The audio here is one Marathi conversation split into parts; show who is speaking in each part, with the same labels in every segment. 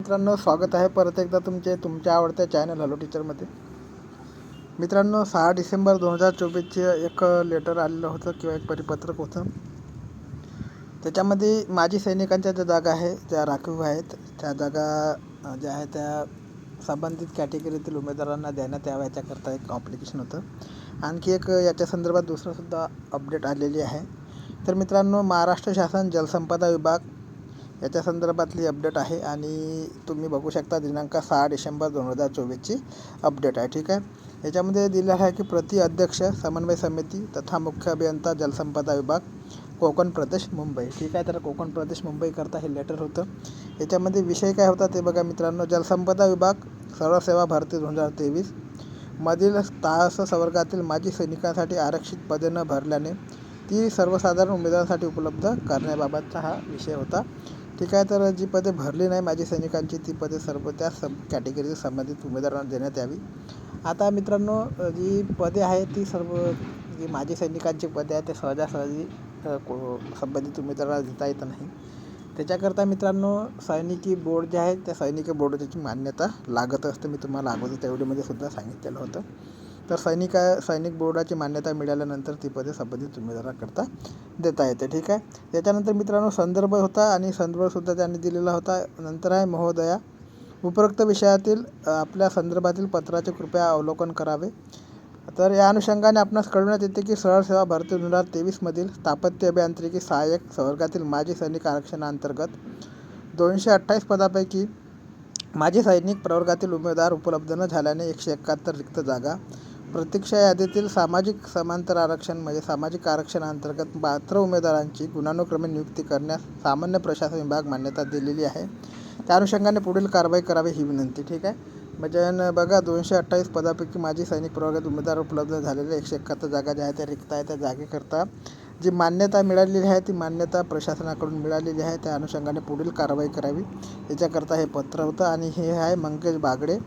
Speaker 1: मित्रांनो स्वागत आहे परत एकदा तुमचे तुमच्या आवडत्या चॅनल हॅलो टीचरमध्ये मित्रांनो सहा डिसेंबर दोन हजार चोवीसचे एक लेटर आलेलं होतं किंवा एक परिपत्रक होतं. त्याच्यामध्ये माजी सैनिकांच्या ज्या जागा आहे ज्या राखीव आहेत त्या जागा ज्या आहेत त्या संबंधित कॅटेगरीतील उमेदवारांना देण्यात याव्या याच्याकरता एक ॲप्लिकेशन होतं. आणखी एक याच्या संदर्भात दुसरंसुद्धा अपडेट आलेली आहे. तर मित्रांनो महाराष्ट्र शासन जलसंपदा विभाग याच्या संदर्भातली अपडेट आहे आणि तुम्ही बघू शकता दिनांक सहा डिसेंबर दोन हजार चोवीसची अपडेट आहे ठीक आहे? याच्यामध्ये दिलेलं आहे की प्रति अध्यक्ष समन्वय समिती तथा मुख्य अभियंता जलसंपदा विभाग कोकण प्रदेश मुंबई ठीक आहे? तर कोकण प्रदेश मुंबईकरता हे लेटर होतं. याच्यामध्ये विषय काय होता ते बघा मित्रांनो. जलसंपदा विभाग सर्व सेवा भारती दोन हजार तेवीस. मधील तास संवर्गातील माजी सैनिकांसाठी आरक्षित पदे न भरल्याने ती सर्वसाधारण उमेदवारांसाठी उपलब्ध करण्याबाबतचा हा विषय होता. ठीक आहे तर जी पदे भरली नाही माझी सैनिकांची ती पदे सर्व त्या सब कॅटेगरीचे संबंधित उमेदवारांना देण्यात यावी. आता मित्रांनो जी पदे आहेत ती सर्व जी माजी सैनिकांची पदे आहेत ते सहजासहजी को संबंधित उमेदवाराला देता येत नाही. त्याच्याकरता मित्रांनो सैनिकी बोर्ड जे आहे त्या सैनिकी बोर्डाची मान्यता लागत असते. मी तुम्हाला अगोदर त्या व्हिडिओमध्ये सुद्धा सांगितलेलं होतं. तर सैनिक सैनिक बोर्डाची मान्यता मिळाल्यानंतर ती पदे संबंधित उमेदवाराकरता देता येते ठीक आहे? त्याच्यानंतर मित्रांनो संदर्भ होता आणि संदर्भसुद्धा त्यांनी दिलेला होता. नंतर आहे महोदया उपरोक्त विषयातील आपल्या संदर्भातील पत्राचे कृपया अवलोकन करावे. तर या अनुषंगाने आपणास कळवण्यात येते की सरळ सेवा भरती दोन हजार तेवीसमधील स्थापत्य अभियांत्रिकी सहाय्यक संवर्गातील माजी सैनिक आरक्षणाअंतर्गत दोनशे अठ्ठावीस पदापैकी माजी सैनिक प्रवर्गातील उमेदवार उपलब्ध न झाल्याने एकशे एकाहत्तर रिक्त जागा प्रतीक्षा यादीतील सामाजिक समांतर आरक्षण म्हणजे सामाजिक आरक्षणाअंतर्गत पात्र उमेदवारांची गुणानुक्रमे नियुक्ती करण्यास सामान्य प्रशासन विभाग मान्यता दिलेली आहे. त्या अनुषंगाने पुढील कारवाई करावी ही विनंती ठीक आहे? म्हणजे बघा दोनशे अठ्ठावीस पदापैकी माजी सैनिक प्रवर्गात उमेदवार उपलब्ध झालेले एकशे एकाहत्तर जागा ज्या आहेत त्या रिक्त आहेत. त्या जागेकरता जी मान्यता मिळालेली आहे ती मान्यता प्रशासनाकडून मिळालेली आहे. त्या अनुषंगाने पुढील कारवाई करावी. याच्याकरता हे पत्र होतं आणि हे आहे मंगेश बागडे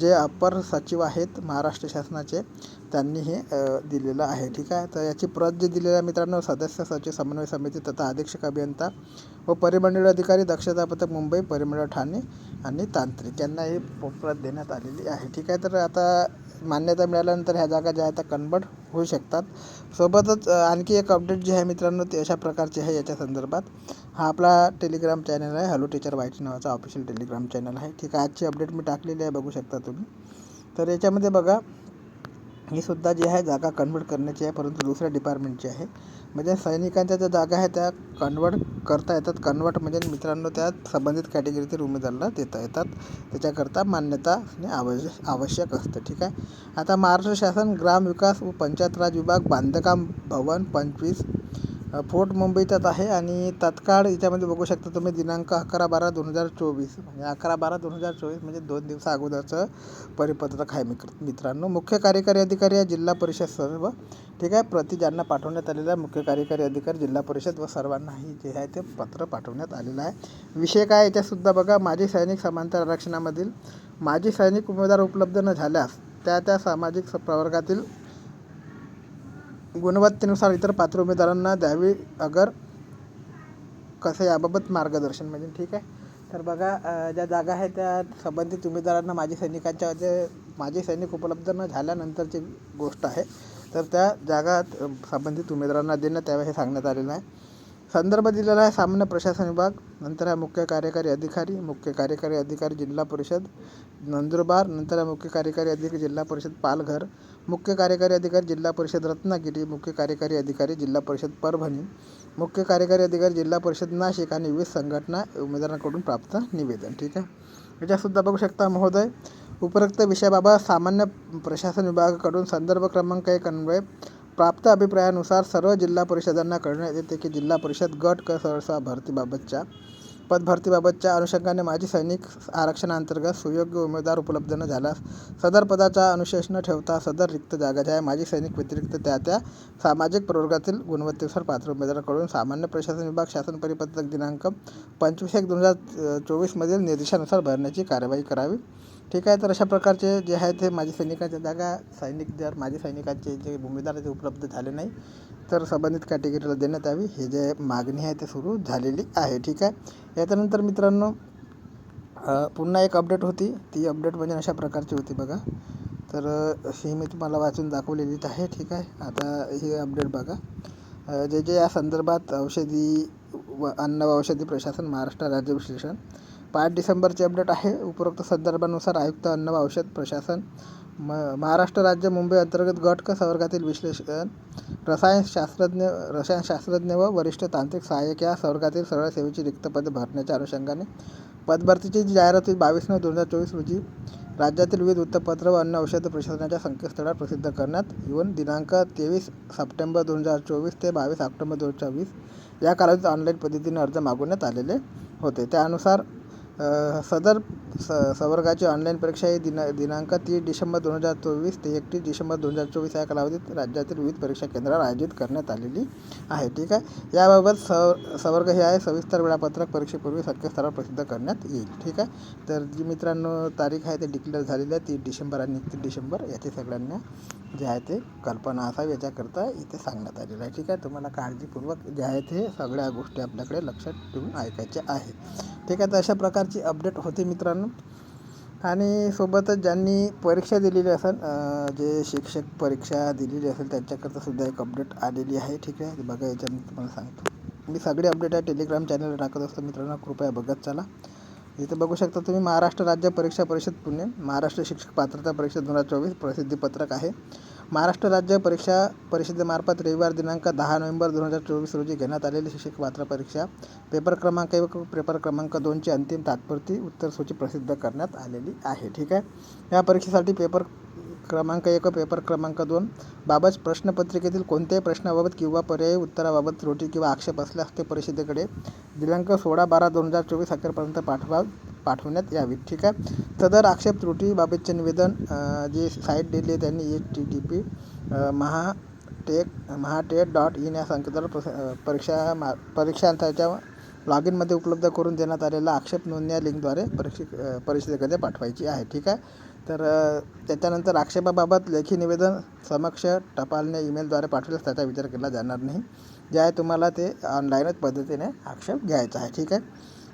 Speaker 1: जे अपर सचिव आहेत महाराष्ट्र शासनाचे. त्यांनी हे दिलेलं आहे. ठीक आहे? तर याची प्रत जी दिलेली आहे मित्रांनो सदस्य सचिव समन्वय समिती तथा अधीक्षक अभियंता व परिमंडळ अधिकारी दक्षता पथक मुंबई परिमंडळ ठाणे आणि तांत्रिक यांना ही प्रत देण्यात आलेली आहे. ठीक आहे? तर आता मान्यता मिळाल्यानंतर ह्या जागा ज्या आहेत त्या कन्वर्ट होऊ शकतात. सोबतच आणखी एक अपडेट जे आहे मित्रांनो ते अशा प्रकारची आहे याच्या संदर्भात. हा आपला टेलिग्राम चॅनल आहे. हॅलो टीचर वायटी नावाचा ऑफिशियल टेलिग्राम चॅनल आहे. ठीक आहे आजची अपडेट मी टाकलेली आहे बघू शकता तुम्ही. तर याच्यामध्ये बघा ही सुद्धा जी आहे जागा कन्वर्ट करण्याची आहे परंतु दुसऱ्या डिपार्टमेंटची आहे. म्हणजे सैनिकांच्या ज्या जागा आहेत त्या कन्वर्ट करता येतात. कन्वर्ट म्हणजे मित्रांनो त्या संबंधित कॅटेगरीतील उमेदवाराला देता येतात. त्याच्याकरता मान्यता असणे आवश्यक आवश्यक असतं. ठीक आहे? आता महाराष्ट्र शासन ग्राम विकास व पंचायत राज विभाग बांधकाम भवन पंचवीस फोर्ट मुंबईतच आहे आणि तत्काळ याच्यामध्ये बघू शकता तुम्ही दिनांक अकरा बारा दोन हजार चोवीस. म्हणजे अकरा बारा दोन हजार चोवीस म्हणजे दोन दिवसा अगोदरचं परिपत्रक आहे मित्र मित्रांनो. मुख्य कार्यकारी अधिकारी आहे जिल्हा परिषद सर्व. ठीक आहे? प्रति ज्यांना पाठवण्यात आलेलं आहे मुख्य कार्यकारी अधिकारी जिल्हा परिषद व सर्वांनाही जे आहे ते पत्र पाठवण्यात आलेलं आहे. विषय काय याच्यातसुद्धा बघा. माजी सैनिक समांतर आरक्षणामधील माजी सैनिक उमेदवार उपलब्ध न झाल्यास त्या त्या सामाजिक स- प्रवर्गातील गुणवत्तेनुसार इतर पात्र उमेदवारांना द्यावी अगर कसं याबाबत मार्गदर्शन म्हणजे ठीक आहे. तर बघा ज्या जागा आहेत त्या संबंधित उमेदवारांना माजी सैनिकांच्या जे माजी सैनिक उपलब्ध न झाल्यानंतरची गोष्ट आहे. तर त्या जागा संबंधित उमेदवारांना देण्यात याव्या हे सांगण्यात आलेलं आहे. संदर्भ दिलेला आहे सामान्य प्रशासन विभाग नंतर आहे मुख्य कार्यकारी अधिकारी मुख्य कार्यकारी अधिकारी जिल्हा परिषद नंदुरबार नंतर आहे मुख्य कार्यकारी अधिकारी जिल्हा परिषद पालघर मुख्य कार्यकारी अधिकारी जिल्हा परिषद रत्नागिरी मुख्य कार्यकारी अधिकारी जिल्हा परिषद परभणी मुख्य कार्यकारी अधिकारी जिल्हा परिषद नाशिक आणि विविध संघटना उमेदवारांकडून प्राप्त निवेदन. ठीक आहे? याच्यातसुद्धा बघू शकता महोदय. उपरोक्त विषयाबाबत सामान्य प्रशासन विभागाकडून संदर्भ क्रमांक एक अन्वय प्राप्त अभिप्रायानुसार सर्व जिल्हा परिषदांना कळवण्यात येते की जिल्हा परिषद गट क सहसा भरतीबाबतच्या पदभरतीबाबतच्या अनुषंगाने माजी सैनिक आरक्षणाअंतर्गत सुयोग्य उमेदवार उपलब्ध न झाल्यास सदर पदाचा अनुशेष न ठेवता सदर रिक्त जागा ज्या माजी सैनिक व्यतिरिक्त त्या त्या सामाजिक प्रवर्गातील गुणवत्तेनुसार पात्र उमेदवाराकडून सामान्य प्रशासन विभाग शासन परिपत्रक दिनांक पंचवीस एक दोन हजार चोवीसमधील निर्देशानुसार भरण्याची कार्यवाही करावी. ठीक आहे तर अशा प्रकारचे जे आहे ते माजी सैनिकाच्या जागा सैनिक जर माझे सैनिकाचे जे भूमिदार ते उपलब्ध झाले नाही तर संबंधित कॅटेगरीला देण्यात यावी. हे जे मागणी आहे ते सुरू झालेली आहे ठीक आहे. याच्यानंतर मित्रांनो पुन्हा एक अपडेट होती. ती अपडेट म्हणजे अशा प्रकारची होती बघा. तर ही मी तुम्हाला वाचून दाखवलेलीच आहे ठीक आहे. आता ही अपडेट बघा. जे जे या संदर्भात औषधी व अन्न व औषधी प्रशासन महाराष्ट्र राज्य विश्लेषण पाच डिसेंबरचे अपडेट आहे. उपरोक्त संदर्भानुसार आयुक्त अन्न व औषध प्रशासन म महाराष्ट्र राज्य मुंबई अंतर्गत गट क संवर्गातील विश्लेषण रसायनशास्त्रज्ञ रसायनशास्त्रज्ञ व वरिष्ठ तांत्रिक सहाय्यक या संवर्गातील सरळ सेवेची रिक्त पदे भरण्याच्या अनुषंगाने पदभरतीची जाहिरात बावीस नऊ दोन हजार चोवीस रोजी राज्यातील विविध वृत्तपत्र व अन्न औषध प्रशासनाच्या संकेतस्थळात प्रसिद्ध करण्यात येऊन दिनांक तेवीस सप्टेंबर दोन हजार चोवीस ते बावीस ऑक्टोबर दोन हजार वीस या कालावधीत ऑनलाईन पद्धतीने अर्ज मागवण्यात आलेले होते. त्यानुसार सदर स संवर्गाची ऑनलाईन परीक्षा ही दिना दिनांक तीस डिसेंबर दोन हजार चोवीस ते एकतीस डिसेंबर दोन हजार चोवीस या कालावधीत राज्यातील विविध परीक्षा केंद्रावर आयोजित करण्यात आलेली आहे. ठीक आहे? याबाबत स संवर्ग हे आहे. सविस्तर वेळापत्रक परीक्षेपूर्वी संकेतस्थळावर प्रसिद्ध करण्यात येईल. ठीक आहे? तर जी मित्रांनो तारीख आहे ते डिक्लेअर झालेली आहे. तीस डिसेंबर आणि एकतीस डिसेंबर याची सगळ्यांना जे आहे ते कल्पना असावी. याच्याकरता इथे सांगण्यात आलेलं आहे. ठीक आहे? तुम्हाला काळजीपूर्वक जे आहे ते सगळ्या गोष्टी आपल्याकडे लक्षात ठेवून ऐकायच्या आहे. ठीक आहे? तर अशा प्रकारची अपडेट होते मित्रांनो. आणि सोबतच ज्यांनी परीक्षा दिलेली असेल जे शिक्षक परीक्षा दिलेली असेल त्यांच्याकरता सुद्धा एक अपडेट आलेली आहे. ठीक आहे? बघा याच्यात मी तुम्हाला सांगतो. मी सगळे अपडेट आहे टेलिग्राम चॅनलवर टाकत असतो. मित्रांनो कृपया बघत चला. इथे बघू शकता तुम्ही महाराष्ट्र राज्य परीक्षा परिषद पुणे महाराष्ट्र शिक्षक पात्रता परीक्षा दोन हजार चोवीस प्रसिद्धीपत्रक आहे. महाराष्ट्र राज्य परीक्षा परिषदेमार्फत रविवार दिनांक दहा नोव्हेंबर दोन हजार चोवीस रोजी घेण्यात आलेली शिक्षक पात्र परीक्षा पेपर क्रमांक एक व पेपर क्रमांक दोनची अंतिम तात्पुरती उत्तर सूची प्रसिद्ध करण्यात आलेली आहे. ठीक आहे? या परीक्षेसाठी पेपर क्रमांक एक व पेपर क्रमांक दोन. बाबत प्रश्नपत्रिकेतील कोणत्याही प्रश्नाबाबत किंवा पर्यायी उत्तराबाबत त्रुटी किंवा आक्षेप असल्यास ते परिषदेकडे दिनांक सोळा बारा दोन हजार चोवीस अखेरपर्यंत पाठवा पाठवण्यात यावी. ठीक आहे? सदर आक्षेप त्रुटीबाबतचे निवेदन जे जी साईट दिली आहे त्यांनी H T T P Maha tech Mahatech dot in या संकेतावर प्रस परीक्षा मा परीक्षांच्या लॉग इनमध्ये उपलब्ध करून देण्यात आलेला आक्षेप नोंदणी या लिंकद्वारे परीक्षे परिषदेकडे पाठवायची आहे. ठीक आहे? तर त्याच्यानंतर आक्षेपाबाबत लेखी निवेदन समक्ष टपालने ईमेलद्वारे पाठवल्यास त्याचा विचार केला जाणार नाही. जे आहे तुम्हाला ते ऑनलाईनच पद्धतीने आक्षेप घ्यायचा आहे. ठीक आहे?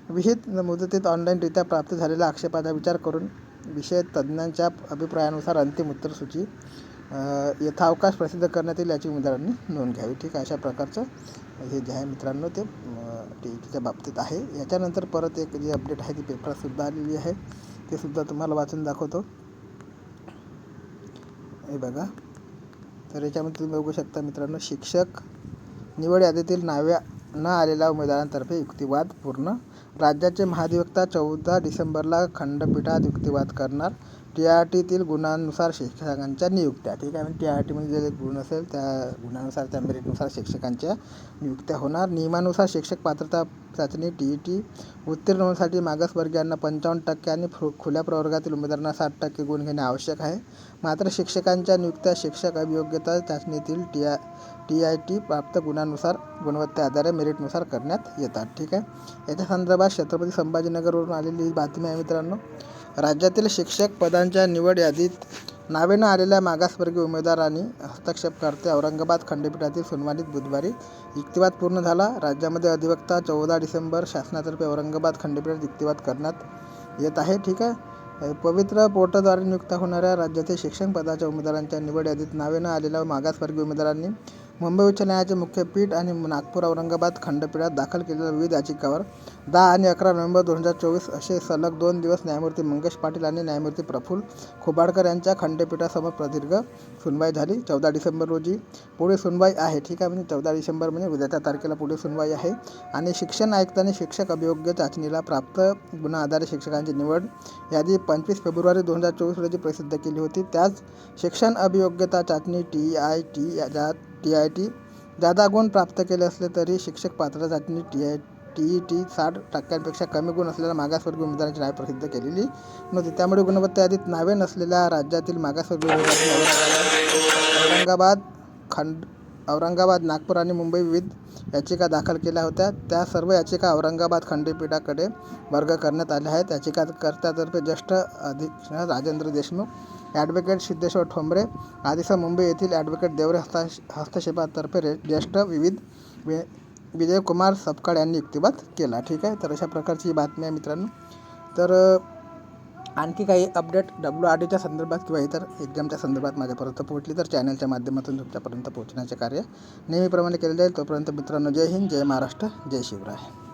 Speaker 1: विहित मुदतीत ऑनलाईनरित्या प्राप्त झालेल्या आक्षेपाचा विचार करून विषय तज्ज्ञांच्या अभिप्रायानुसार अंतिम उत्तरसूची यथावकाश प्रसिद्ध करण्यात येईल याची उमेदवारांनी नोंद घ्यावी. ठीक आहे? अशा प्रकारचं हे जे आहे मित्रांनो ते टी ई टीच्या बाबतीत आहे. याच्यानंतर परत एक जी अपडेट आहे ती पेपरातसुद्धा आलेली आहे. ते सुद्धा तुम्हाला वाचून दाखवतो. हे बघा. तर याच्यामध्ये तुम्ही बघू शकता मित्रांनो शिक्षक निवड यादीतील नावे न आलेल्या उमेदवारांतर्फे युक्तिवाद पूर्ण. राज्याचे महाधिवक्ता चौदा डिसेंबरला खंडपीठात युक्तिवाद करणार. टी आर टीतील गुणांनुसार शिक्षकांच्या नियुक्त्या. ठीक आहे म्हणजे टी आर टीमध्ये जे गुण असेल त्या गुणानुसार त्या मेरिटनुसार शिक्षकांच्या नियुक्त्या होणार. नियमानुसार शिक्षक पात्रता चाचणी टी ई टी उत्तीर्ण होण्यासाठी मागासवर्गीयांना पंचावन्न टक्के आणि फु खुल्या प्रवर्गातील उमेदवारांना साठ टक्के गुण घेणे आवश्यक आहे. मात्र शिक्षकांच्या नियुक्त्या शिक्षक अभियोग्यता चाचणीतील T I T I T प्राप्त गुणांनुसार गुणवत्ते आधारे मेरिटनुसार करण्यात येतात. ठीक आहे. याच्या संदर्भात छत्रपती संभाजीनगरवरून आलेली बातमी आहे मित्रांनो. राज्यातील शिक्षक पदांच्या निवड यादीत नावे न आलेल्या मागासवर्गीय उमेदवारांनी हस्तक्षेप करते औरंगाबाद खंडपीठातील सुनावणीत बुधवारी युक्तिवाद पूर्ण झाला. राज्यामध्ये अधिवक्ता चौदा डिसेंबर शासनातर्फे औरंगाबाद खंडपीठात युक्तिवाद करण्यात येत आहे. ठीक आहे? पवित्र पोर्टलद्वारे नियुक्त होणाऱ्या राज्यातील शिक्षण पदाच्या उमेदवारांच्या निवड यादीत नावे न आलेल्या मागासवर्गीय उमेदवारांनी मुंबई उच्च न्यायालयाचे मुख्यपीठ आणि नागपूर औरंगाबाद खंडपीठात दाखल केलेल्या विविध याचिकावर दहा आणि अकरा नोव्हेंबर दोन हजार चोवीस असे सलग दोन दिवस न्यायमूर्ती मंगेश पाटील आणि न्यायमूर्ती प्रफुल्ल खोबाडकर यांच्या खंडपीठासमोर प्रदीर्घ सुनवाई झाली. चौदा डिसेंबर रोजी पुढे सुनवाई आहे. ठीक आहे म्हणजे चौदा डिसेंबर म्हणजे उद्याच्या तारखेला पुढे सुनवाई आहे. आणि शिक्षण आयुक्तांनी शिक्षक अभियोग्य चाचणीला प्राप्त गुन्हा आधारित शिक्षकांची निवड यादी पंचवीस फेब्रुवारी दोन हजार चोवीस रोजी प्रसिद्ध केली होती. त्याच शिक्षण अभियोग्यता चाचणी टी आय टी ज्यात टी आय टी जादा गुण प्राप्त केले असले तरी शिक्षक पात्र चाचणी T I T E T साठ टक्क्यांपेक्षा कमी गुण असलेल्या मागासवर्गीय उमेदवारांची नावे प्रसिद्ध केलेली नव्हती. त्यामुळे गुणवत्ता यादीत नावे नसलेल्या राज्यातील मागासवर्गीय औरंगाबाद खंड औरंगाबाद नागपूर आणि मुंबई विविध याचिका दाखल केल्या होत्या. त्या सर्व याचिका औरंगाबाद खंडपीठाकडे वर्ग करण्यात आल्या आहेत. याचिकाकर्त्यातर्फे ज्येष्ठ अधीक्षक राजेंद्र देशमुख ॲडव्होकेट सिद्धेश्वर ठोंबरे आधीचा मुंबई येथील ॲडव्होकेट देवरे हस्ता हस्तक्षेपातर्फे रे ज्येष्ठ विविध वि विजयकुमार सपकाळ यांनी युक्तिवाद केला. ठीक आहे? तर अशा प्रकारची बातमी आहे मित्रांनो. तर आणखी काही अपडेट डब्ल्यू आर डीच्या संदर्भात किंवा इतर एक्झामच्या संदर्भात माझ्यापर्यंत पोहोचली तर चॅनलच्या माध्यमातून तुमच्यापर्यंत पोहोचण्याचे कार्य नेहमीप्रमाणे केले जाईल. तोपर्यंत मित्रांनो जय हिंद जय महाराष्ट्र जय शिवराय.